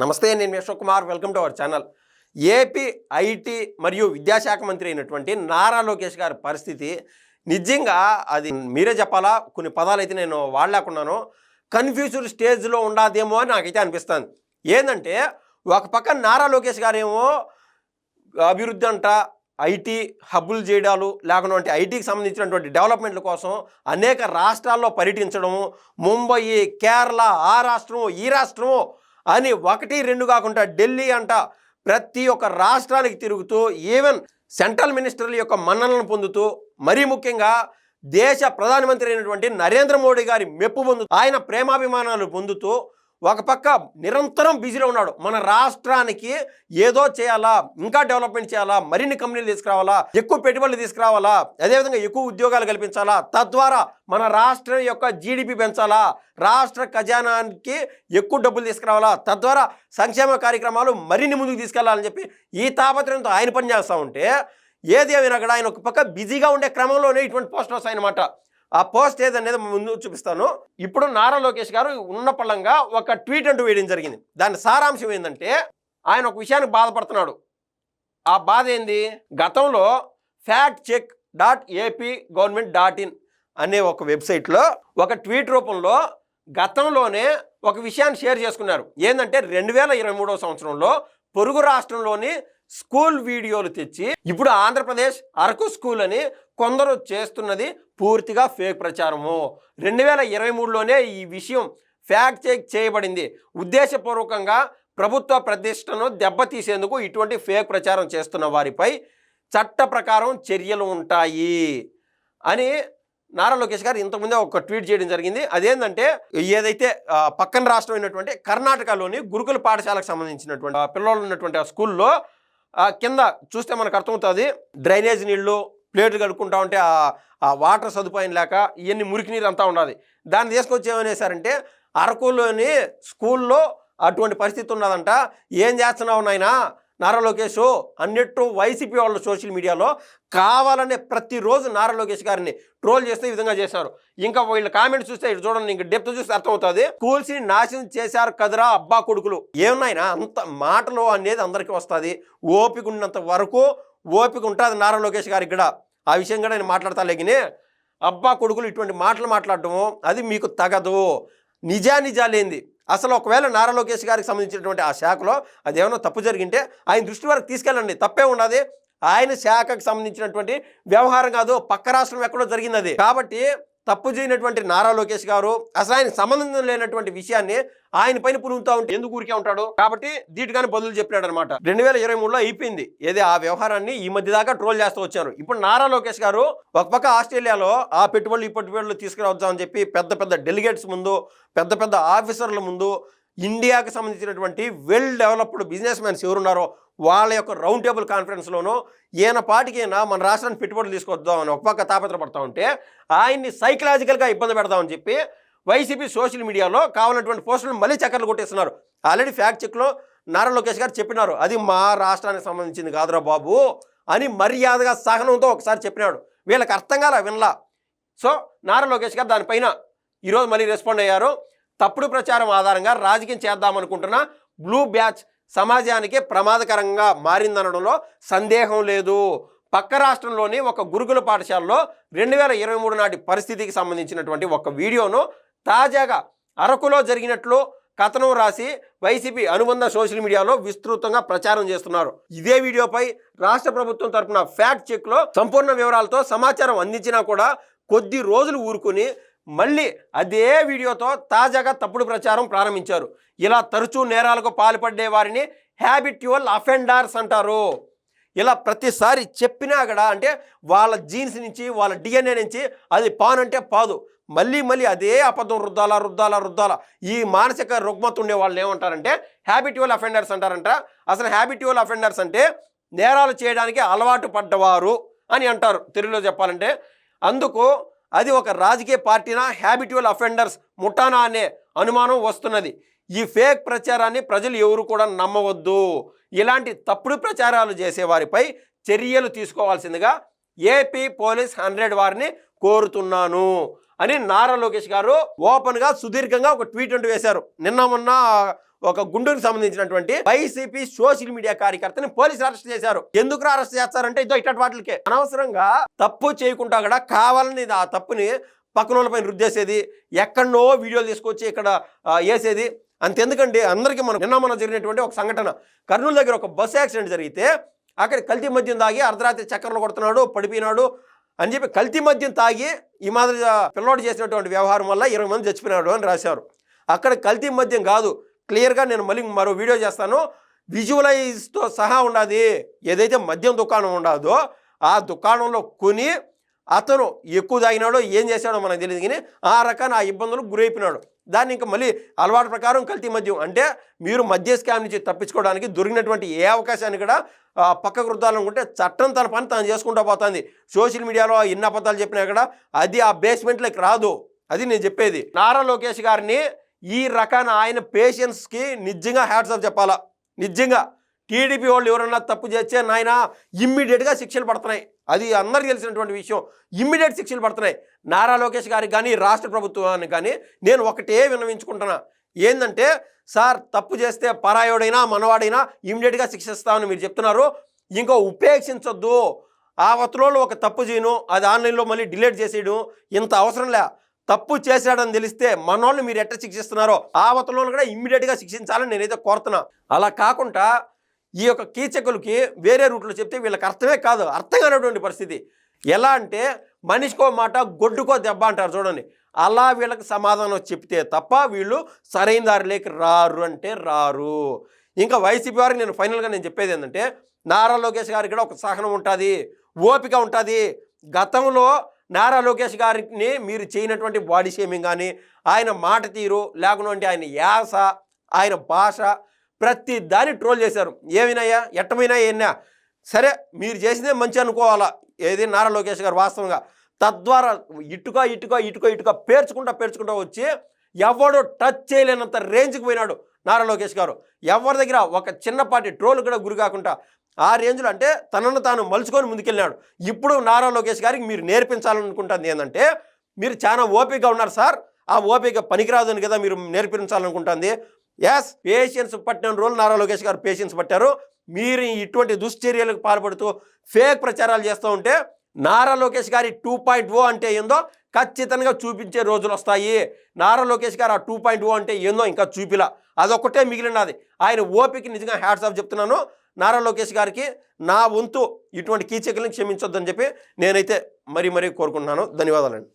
నమస్తే నేను Ashok Kumar. Welcome to our channel. AP IT మరియు విద్యాశాఖ మంత్రి అయినటువంటి నారా లోకేష్ గారి పరిస్థితి నిజంగా అది మీరే చెప్పాలా? కొన్ని పదాలు అయితే నేను వాడలేకున్నాను. కన్ఫ్యూజ్డ్ స్టేజ్లో ఉండదేమో అని నాకైతే అనిపిస్తుంది. ఏంటంటే ఒక పక్క నారా లోకేష్ గారేమో అభివృద్ధి అంట ఐటీ హబ్బులు చేయడాలు లేకుండా ఐటీకి సంబంధించినటువంటి డెవలప్మెంట్ల కోసం అనేక రాష్ట్రాల్లో పర్యటించడము ముంబై కేరళ ఆ రాష్ట్రము ఈ రాష్ట్రము అని ఒకటి రెండు కాకుండా ఢిల్లీ అంట ప్రతి ఒక్క రాష్ట్రానికి తిరుగుతూ ఈవెన్ సెంట్రల్ మినిస్టర్ల యొక్క మన్ననలను పొందుతూ మరీ ముఖ్యంగా దేశ ప్రధానమంత్రి అయినటువంటి నరేంద్ర మోడీ గారి మెప్పు పొందుతూ ఆయన ప్రేమాభిమానాలు పొందుతూ ఒక పక్క నిరంతరం బిజీలో ఉన్నాడు. మన రాష్ట్రానికి ఏదో చేయాలా ఇంకా డెవలప్మెంట్ చేయాలా మరిన్ని కంపెనీలు తీసుకురావాలా ఎక్కువ పెట్టుబడులు తీసుకురావాలా అదేవిధంగా ఎక్కువ ఉద్యోగాలు కల్పించాలా తద్వారా మన రాష్ట్రం యొక్క జీడిపి పెంచాలా రాష్ట్ర ఖజానానికి ఎక్కువ డబ్బులు తీసుకురావాలా తద్వారా సంక్షేమ కార్యక్రమాలు మరిన్ని ముందుకు తీసుకెళ్ళాలని చెప్పి ఈ తాపత్రయంతో ఆయన పని చేస్తూ ఉంటే ఏది ఏమైనా కూడా ఆయన ఒక పక్క బిజీగా ఉండే క్రమంలోనే ఇటువంటి పోస్టులు వస్తాయన్నమాట ఆ పోస్ట్ ఏదనేది ముందు చూపిస్తాను. ఇప్పుడు నారా లోకేష్ గారు ఉన్న పళ్ళంగా ఒక ట్వీట్ అంటూ వేయడం జరిగింది. దాని సారాంశం ఏంటంటే ఆయన ఒక విషయానికి బాధపడుతున్నాడు. ఆ బాధ ఏంది? గతంలో fact check dot AP government dot in అనే ఒక వెబ్సైట్లో ఒక ట్వీట్ రూపంలో గతంలోనే ఒక విషయాన్ని షేర్ చేసుకున్నారు. ఏంటంటే రెండు వేల ఇరవై మూడవ సంవత్సరంలో పొరుగు రాష్ట్రంలోని స్కూల్ వీడియోలు తెచ్చి ఇప్పుడు ఆంధ్రప్రదేశ్ అరకు స్కూల్ అని కొందరు చేస్తున్నది పూర్తిగా ఫేక్ ప్రచారము. రెండు వేల ఇరవై మూడులోనే ఈ విషయం ఫ్యాక్ట్ చెక్ చేయబడింది. ఉద్దేశపూర్వకంగా ప్రభుత్వ ప్రతిష్టను దెబ్బతీసేందుకు ఇటువంటి ఫేక్ ప్రచారం చేస్తున్న వారిపై చట్ట ప్రకారం చర్యలు ఉంటాయి అని నారా లోకేష్ గారు ఇంతకుముందే ఒక ట్వీట్ చేయడం జరిగింది. అదేంటంటే ఏదైతే పక్కన రాష్ట్రం అయినటువంటి కర్ణాటకలోని గురుకుల పాఠశాలకు సంబంధించినటువంటి పిల్లలు ఉన్నటువంటి ఆ స్కూల్లో కింద చూస్తే మనకు అర్థమవుతుంది. డ్రైనేజ్ నీళ్ళు ప్లేట్లు కడుక్కుంటా ఉంటే ఆ వాటర్ సదుపాయం లేక ఇవన్నీ మురికి నీరు అంతా ఉండాలి. దాన్ని తీసుకొచ్చి ఏమనేసారంటే అరకులోని స్కూల్లో అటువంటి పరిస్థితి ఉన్నదంట. ఏం చేస్తున్నావు నాయనా? నారా లోకేష్ అన్నట్టు వైసీపీ వాళ్ళు సోషల్ మీడియాలో కావాలనే ప్రతిరోజు నారా లోకేష్ గారిని ట్రోల్ చేస్తే ఈ విధంగా చేశారు. ఇంకా వీళ్ళ కామెంట్స్ చూస్తే ఇటు చూడండి ఇంకా డెప్త్ చూస్తే అర్థమవుతుంది. స్కూల్స్ నాశనం చేశారు కదరా అబ్బా కొడుకులు. ఏమన్నాయినా అంత మాటలు అనేది అందరికీ వస్తుంది. ఓపిక ఉన్నంత వరకు ఓపిక ఉంటుంది నారా లోకేష్ గారికి కూడా. ఆ విషయం కూడా నేను మాట్లాడతాలేగిని అబ్బా కొడుకులు ఇటువంటి మాటలు మాట్లాడటము అది మీకు తగదు. నిజానిజాలేంది. అసలు ఒకవేళ నారా లోకేష్ గారికి సంబంధించినటువంటి ఆ శాఖలో అదేమన్నా తప్పు జరిగింటే ఆయన దృష్టి వరకు తీసుకెళ్ళండి. తప్పే ఉన్నది. ఆయన శాఖకు సంబంధించినటువంటి వ్యవహారం కాదు పక్క రాష్ట్రం ఎక్కడో జరిగింది అది. కాబట్టి తప్పు చేయనటువంటి నారా లోకేష్ గారు అసలు ఆయన సంబంధం లేనటువంటి విషయాన్ని ఆయన పైన పురుగుతూ ఉంటే ఎందుకు ఊరికే ఉంటాడు? కాబట్టి దీటిగానే బదులు చెప్పాడు అనమాట రెండు వేల ఇరవై మూడులో అయిపోయింది. ఏది ఆ వ్యవహారాన్ని ఈ మధ్య దాకా ట్రోల్ చేస్తూ వచ్చారు. ఇప్పుడు నారా లోకేష్ గారు ఒక పక్క ఆస్ట్రేలియాలో ఆ పెట్టుబడులు ఈ పెట్టుబడులు తీసుకురావద్దామని చెప్పి పెద్ద పెద్ద డెలిగేట్స్ ముందు పెద్ద పెద్ద ఆఫీసర్ల ముందు ఇండియాకి సంబంధించినటువంటి వెల్ డెవలప్డ్ బిజినెస్ మ్యాన్స్ ఎవరున్నారో వాళ్ళ యొక్క రౌండ్ టేబుల్ కాన్ఫరెన్స్లోనూ ఈయన పాటికైనా మన రాష్ట్రానికి పెట్టుబడులు తీసుకొద్దామని ఒక పక్క తాపత్రపడతా ఉంటే ఆయన్ని సైకలాజికల్గా ఇబ్బంది పెడదామని చెప్పి వైసీపీ సోషల్ మీడియాలో కావాలన్నటువంటి పోస్టులు మళ్ళీ చక్కర్లు కొట్టేస్తున్నారు. ఆల్రెడీ ఫ్యాక్ట్ చెక్లో నారా లోకేష్ గారు చెప్పినారు. అది మా రాష్ట్రానికి సంబంధించింది కాదురా బాబు అని మర్యాదగా సహనంతో ఒకసారి చెప్పినాడు. వీళ్ళకి అర్థం కాల వినలా. సో నారా లోకేష్ గారు దానిపైన ఈరోజు మళ్ళీ రెస్పాండ్ అయ్యారు. తప్పుడు ప్రచారం ఆధారంగా రాజకీయం చేద్దామనుకుంటున్న బ్లూ బ్యాచ్ సమాజానికి ప్రమాదకరంగా మారిందనడంలో సందేహం లేదు. పక్క రాష్ట్రంలోని ఒక గురుకుల పాఠశాలలో రెండు వేల ఇరవై మూడు నాటి పరిస్థితికి సంబంధించినటువంటి ఒక వీడియోను తాజాగా అరకులో జరిగినట్లు కథనం రాసి వైసీపీ అనుబంధ సోషల్ మీడియాలో విస్తృతంగా ప్రచారం చేస్తున్నారు. ఇదే వీడియోపై రాష్ట్ర ప్రభుత్వం తరపున ఫ్యాక్ట్ చెక్లో సంపూర్ణ వివరాలతో సమాచారం అందించినా కూడా కొద్ది రోజులు ఊరుకుని మళ్ళీ అదే వీడియోతో తాజాగా తప్పుడు ప్రచారం ప్రారంభించారు. ఇలా తరచూ నేరాలకు పాల్పడే వారిని హ్యాబిట్యువల్ అఫెండర్స్ అంటారు. ఇలా ప్రతిసారి చెప్పినా కూడా అంటే వాళ్ళ జీన్స్ నుంచి వాళ్ళ డిఎన్ఏ నుంచి అది పాన్ అంటే పాదు. మళ్ళీ మళ్ళీ అదే అబద్ధం రుద్దాలా రుద్దాలా రుద్దాలా. ఈ మానసిక రుగ్మత ఉండే వాళ్ళు ఏమంటారంటే హ్యాబిట్యువల్ అఫెండర్స్ అంటారంట. అసలు హ్యాబిట్యువల్ అఫెండర్స్ అంటే నేరాలు చేయడానికి అలవాటు పడ్డవారు అని అంటారు. తెలుగులో చెప్పాలంటే అందుకు అది ఒక రాజకీయ పార్టీనా హ్యాబిట్యువల్ అఫెండర్స్ ముఠానా అనే అనుమానం వస్తున్నది. ఈ ఫేక్ ప్రచారాన్ని ప్రజలు ఎవరు కూడా నమ్మవద్దు. ఇలాంటి తప్పుడు ప్రచారాలు చేసేవారిపై చర్యలు తీసుకోవాల్సిందిగా ఏపీ పోలీస్ హండ్రెడ్ వారిని కోరుతున్నాను అని నారా లోకేష్ గారు ఓపెన్గా సుదీర్ఘంగా ఒక ట్వీట్ అంటూ వేశారు. నిన్న మొన్న ఒక గుంటూరుకు సంబంధించినటువంటి వైసీపీ సోషల్ మీడియా కార్యకర్తని పోలీసులు అరెస్ట్ చేశారు. ఎందుకు అరెస్ట్ చేస్తారంటే ఇదో ఇట్ట వాటికే అనవసరంగా తప్పు చేయకుండా కూడా కావాలని ఆ తప్పుని పక్కన వాళ్ళపైన రుద్దేసేది ఎక్కడనో వీడియోలు తీసుకొచ్చి ఇక్కడ వేసేది అంతెందుకండి అందరికీ మనం నిన్న మనం జరిగినటువంటి ఒక సంఘటన. కర్నూలు దగ్గర ఒక బస్సు యాక్సిడెంట్ జరిగితే అక్కడ కల్తీ మద్యం తాగి అర్ధరాత్రి చక్కర్లు కొడుతున్నాడు పడిపోయినాడు అని చెప్పి కల్తీ మద్యం తాగి ఈ మాదిరి పిల్లోడు చేసినటువంటి వ్యవహారం వల్ల ఇరవై మంది చచ్చిపోయినాడు అని రాశారు. అక్కడ కల్తీ మద్యం కాదు క్లియర్గా నేను మళ్ళీ మరో వీడియో చేస్తాను. విజువలైజ్తో సహా ఉన్నది ఏదైతే మద్యం దుకాణం ఉండదో ఆ దుకాణంలో కొని అతను ఎక్కువ తాగినాడో ఏం చేశాడో మనకు తెలియదు కానీ ఆ రకాన్ని ఆ ఇబ్బందులకు గురైపోయినాడు. దాన్ని ఇంకా మళ్ళీ అలవాటు ప్రకారం కల్తీ మద్యం అంటే మీరు మద్య స్కామ్ నుంచి తప్పించుకోవడానికి దొరికినటువంటి ఏ అవకాశాన్ని కూడా పక్క కృతాలనుకుంటే చట్టం తన పని తాను చేసుకుంటూ పోతుంది. సోషల్ మీడియాలో ఎన్ని అబద్ధాలు చెప్పినా కూడా అది ఆ బేస్మెంట్లోకి రాదు. అది నేను చెప్పేది. నారా లోకేష్ గారిని ఈ రకాన ఆయన పేషెన్స్కి నిజంగా హ్యాట్స్ ఆఫ్ చెప్పాలా? నిజంగా టీడీపీ వాళ్ళు ఎవరన్నా తప్పు చేస్తే నాయన ఇమ్మీడియట్గా శిక్షలు పడుతున్నాయి. అది అందరికీ తెలిసినటువంటి విషయం. ఇమ్మీడియట్ శిక్షలు పడుతున్నాయి. నారా లోకేష్ గారికి కానీ రాష్ట్ర ప్రభుత్వానికి కానీ నేను ఒకటే విన్నవించుకుంటున్నా. ఏంటంటే సార్ తప్పు చేస్తే పరాయుడైనా మనవాడైనా ఇమ్మీడియట్గా శిక్షిస్తామని మీరు చెప్తున్నారు. ఇంకో ఉపేక్షించొద్దు. ఆ వత్తులో ఒక తప్పు చేయను. అది ఆన్లైన్లో మళ్ళీ డిలీట్ చేసేయడం ఇంత అవసరం లే. తప్పు చేశాడని తెలిస్తే మనోళ్ళు మీరు ఎట్ట శిక్షిస్తున్నారో ఆ అవతలను కూడా ఇమ్మీడియట్గా శిక్షించాలని నేనైతే కోరుతున్నా. అలా కాకుండా ఈ యొక్క కీచకులకి వేరే రూట్లో చెప్తే వీళ్ళకి అర్థమే కాదు అర్థం కానటువంటి పరిస్థితి. ఎలా అంటే మనిషికో మాట గొడ్డుకో దెబ్బ అంటారు చూడండి. అలా వీళ్ళకి సమాధానం చెప్తే తప్ప వీళ్ళు సరైన దారిలోకి రారు అంటే రారు. ఇంకా వైసీపీ వారికి నేను ఫైనల్గా నేను చెప్పేది ఏంటంటే నారా లోకేష్ గారికి కూడా ఒక సహనం ఉంటుంది ఓపిక ఉంటుంది. గతంలో నారా లోకేష్ గారిని మీరు చేయనటువంటి బాడీ షేమింగ్ కానీ ఆయన మాట తీరు లేకుంటే ఆయన యాస ఆయన భాష ప్రతి దాన్ని ట్రోల్ చేశారు. ఏమినాయా ఎట్టమైనా ఏనా సరే మీరు చేసిందే మంచి అనుకోవాలా? ఏది? నారా లోకేష్ గారు వాస్తవంగా తద్వారా ఇటుక ఇటుక ఇటుక ఇటుక పేర్చుకుంటా పేర్చుకుంటా వచ్చి ఎవడు టచ్ చేయలేనంత రేంజ్కి పోయినాడు నారా లోకేష్ గారు. ఎవరి దగ్గర? ఒక చిన్నపాటి ట్రోల్ కూడా గురి కాకుండా ఆ రేంజ్లో అంటే తనను తాను మలుచుకొని ముందుకెళ్ళినాడు ఇప్పుడు నారా లోకేష్ గారికి మీరు నేర్పించాలనుకుంటుంది ఏంటంటే మీరు చాలా ఓపికగా ఉన్నారు సార్. ఆ ఓపిక పనికిరాదని కదా మీరు నేర్పించాలనుకుంటుంది. ఎస్ పేషెన్స్ పట్టిన రోజులు నారా లోకేష్ గారు పేషెన్స్ పట్టారు. మీరు ఇటువంటి దుశ్చర్యలకు పాల్పడుతూ ఫేక్ ప్రచారాలు చేస్తూ ఉంటే నారా లోకేష్ గారి టూ పాయింట్ ఓ అంటే ఏందో ఖచ్చితంగా చూపించే రోజులు వస్తాయి. నారా లోకేష్ గారు ఆ టూ పాయింట్ ఓ అంటే ఏందో ఇంకా చూపిలా. అదొక్కటే మిగిలినది. ఆయన ఓపిక నిజంగా హ్యాట్స్ ఆఫ్ చెప్తున్నాను. నారా లోకేష్ గారికి నా వంతు ఇటువంటి కీచకులను క్షమించొద్దని చెప్పి నేనైతే మరీ మరీ కోరుకుంటున్నాను. ధన్యవాదాలండి.